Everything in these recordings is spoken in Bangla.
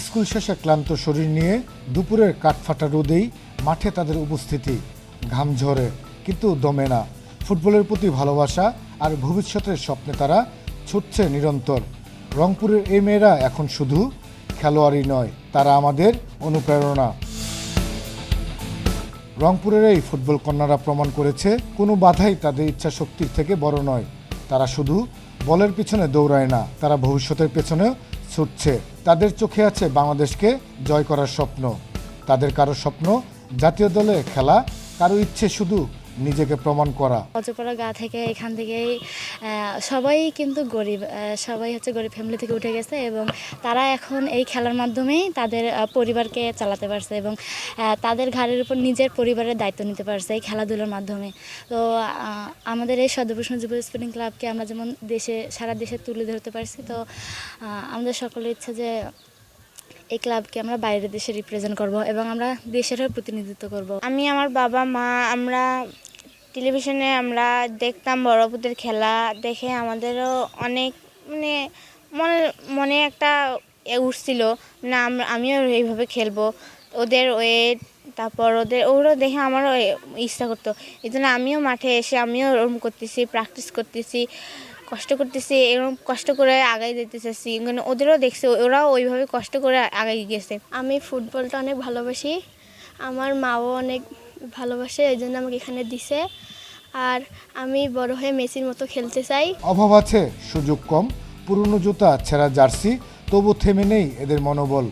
স্কুল শেষে ক্লান্ত শরীর নিয়ে দুপুরের কাঠফাটা রোদেই মাঠে তাদের উপস্থিতি। ঘাম ঝরে, কিন্তু দমে না। ফুটবলের প্রতি ভালোবাসা আর ভবিষ্যতের স্বপ্নে তারা ছুটছে নিরন্তর। রংপুরের এই মেয়েরা এখন শুধু খেলোয়াড়ই নয়, তারা আমাদের অনুপ্রেরণা। রংপুরের এই ফুটবল কন্যারা প্রমাণ করেছে, কোনো বাধাই তাদের ইচ্ছা শক্তির থেকে বড় নয়। তারা শুধু বলের পিছনে দৌড়ায় না, তারা ভবিষ্যতের পেছনেও ছুটছে। তাদের চোখে আছে বাংলাদেশকে জয় করার স্বপ্ন। তাদের কারও স্বপ্ন জাতীয় দলে খেলা, কারও ইচ্ছে শুধু নিজেকে প্রমাণ করা। অজপাড়া গা থেকে এখান থেকেই সবাই কিন্তু গরিব সবাই হচ্ছে গরিব ফ্যামিলি থেকে উঠে গেছে এবং তারা এখন এই খেলার মাধ্যমেই তাদের পরিবারকে চালাতে পারছে এবং তাদের ঘাড়ের উপর নিজের পরিবারের দায়িত্ব নিতে পারছে এই খেলাধুলার মাধ্যমে। তো আমাদের এই সদ্যভূষণ যুব স্পোর্টিং ক্লাবকে আমরা যেমন দেশে, সারা দেশে তুলে ধরতে পারছি, তো আমাদের সকলের ইচ্ছা যে এই ক্লাবকে আমরা বাইরের দেশে রিপ্রেজেন্ট করব এবং আমরা দেশের হয়ে প্রতিনিধিত্ব করব। আমি আমার বাবা, মা, আমরা টেলিভিশনে আমরা দেখতাম বড়পুদের খেলা, দেখে আমাদেরও অনেক মানে মনে মনে একটা উঠছিল না আমিও এইভাবে খেলব। ওদের ওয়েট তারপর ওদের ওগুলো দেখে আমারও ইচ্ছা করতো। এই জন্য আমিও মাঠে এসে, আমিও ওরকম করতেছি প্র্যাকটিস করতেছি। কষ্ট করতেছি এরকম কষ্ট করে আগাই যেতে চাচ্ছি মানে ওদেরও দেখছে ওরাও ওইভাবে কষ্ট করে আগাই গেছে। আমি ফুটবলটা অনেক ভালোবাসি আমার মাও অনেক ভালোবাসে এই জন্য আমাকে এখানে দিছে। আর আমি বড় হয়ে মেসির মতো খেলতে চাই। অভাব আছে সুযোগ কম পুরনো জুতা ছেঁড়া জার্সি তবু থেমে নেই এদের মনোবল।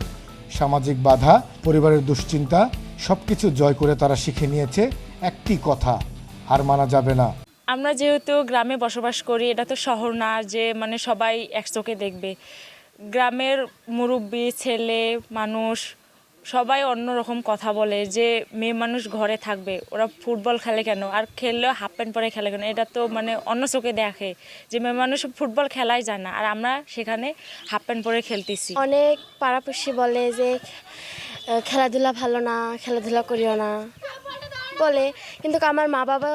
সামাজিক বাধা পরিবারের দুশ্চিন্তা সব কিছু জয় করে তারা শিখে নিয়েছে একটি কথা হার মানা যাবে না। আমরা যেহেতু গ্রামে বসবাস করি, এটা তো শহর না, যে মানে সবাই একচোখে দেখবে। গ্রামের মুরব্বী, ছেলে, মানুষ, সবাই অন্যরকম কথা বলে, যে মেয়ে মানুষ ঘরে থাকবে, ওরা ফুটবল খেলে কেন? আর খেললেও হাফ প্যান্ট পরে খেলে কেন? এটা তো মানে অন্য চোখে দেখে, যে মেয়ে মানুষ ফুটবল খেলাই যায় না। আর আমরা সেখানে হাফ প্যান্ট পরে খেলতেছি। অনেক পাড়াপড়শি বলে যে খেলাধুলা ভালো না, খেলাধুলা করিও না। বলে, কিন্তু আমার মা বাবা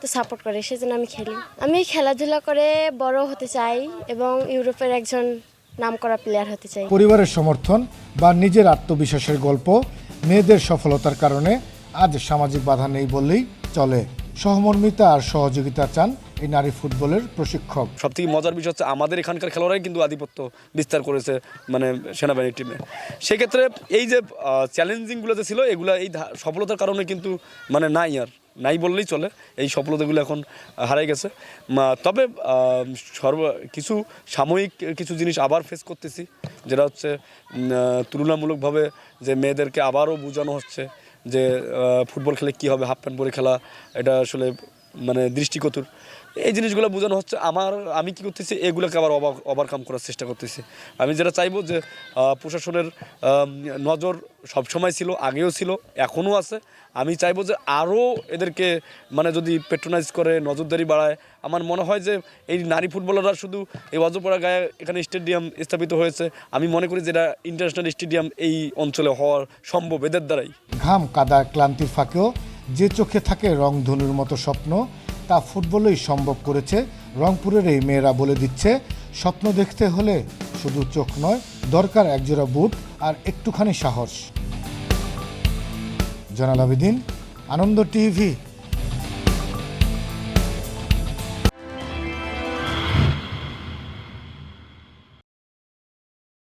তো সাপোর্ট করে সেজন্য আমি খেলি। আমি খেলাধুলা করে বড় হতে চাই এবং ইউরোপের একজন নামকরা প্লেয়ার হতে চাই। পরিবারের সমর্থন বা নিজের আত্মবিশ্বাসের গল্প মেয়েদের সফলতার কারণে আজ সামাজিক বাধা নেই বললেই চলে। সহমর্মিতা আর সহযোগিতা চান এই নারী ফুটবলের প্রশিক্ষক। সব থেকে মজার বিষয় হচ্ছে আমাদের এখানকার খেলোয়াড়াই কিন্তু আধিপত্য বিস্তার করেছে মানে সেনাবাহিনীর টিমে সেক্ষেত্রে এই যে চ্যালেঞ্জিংগুলো যে ছিল এগুলো এই সফলতার কারণে কিন্তু মানে নাই আর। নাই বললেই চলে। এই সফলতাগুলো এখন হারাই গেছে। তবে সর্ব, কিছু সাময়িক কিছু জিনিস আবার ফেস করতেছি, যেটা হচ্ছে তুলনামূলকভাবে যে মেয়েদেরকে আবারও বোঝানো হচ্ছে যে ফুটবল খেলে কী হবে, হাফ প্যান্ট পরে খেলা, এটা আসলে মানে দৃষ্টিকতুর এই জিনিসগুলো বোঝানো হচ্ছে, আমার, আমি কি করতেছি, এগুলোকে আবার ওভারকাম করার চেষ্টা করতেছি। আমি যেটা চাইব যে প্রশাসনের নজর সবসময় ছিল, আগেও ছিল, এখনও আছে। আমি চাইব যে আরও এদেরকে মানে যদি পেট্রোনাইজ করে, নজরদারি বাড়ায়, আমার মনে হয় যে এই নারী ফুটবলাররা শুধু এই অজপাড়া গায়ে এখানে স্টেডিয়াম স্থাপিত হয়েছে। আমি মনে করি যে এটা ইন্টারন্যাশনাল স্টেডিয়াম এই অঞ্চলে হওয়ার সম্ভব এদের দ্বারাই। ঘাম, কাদা, ক্লান্তির ফাঁকেও যে চোখে থাকে রংধনুর মতো স্বপ্ন, তা ফুটবলেই সম্ভব করেছে, রংপুরের এই মেয়েরা বলে দিচ্ছে, স্বপ্ন দেখতে হলে শুধু চোখ নয়, দরকার একজোড়া বুট আর একটুখানি সাহস। জানাল আবেদিন, আনন্দ টিভি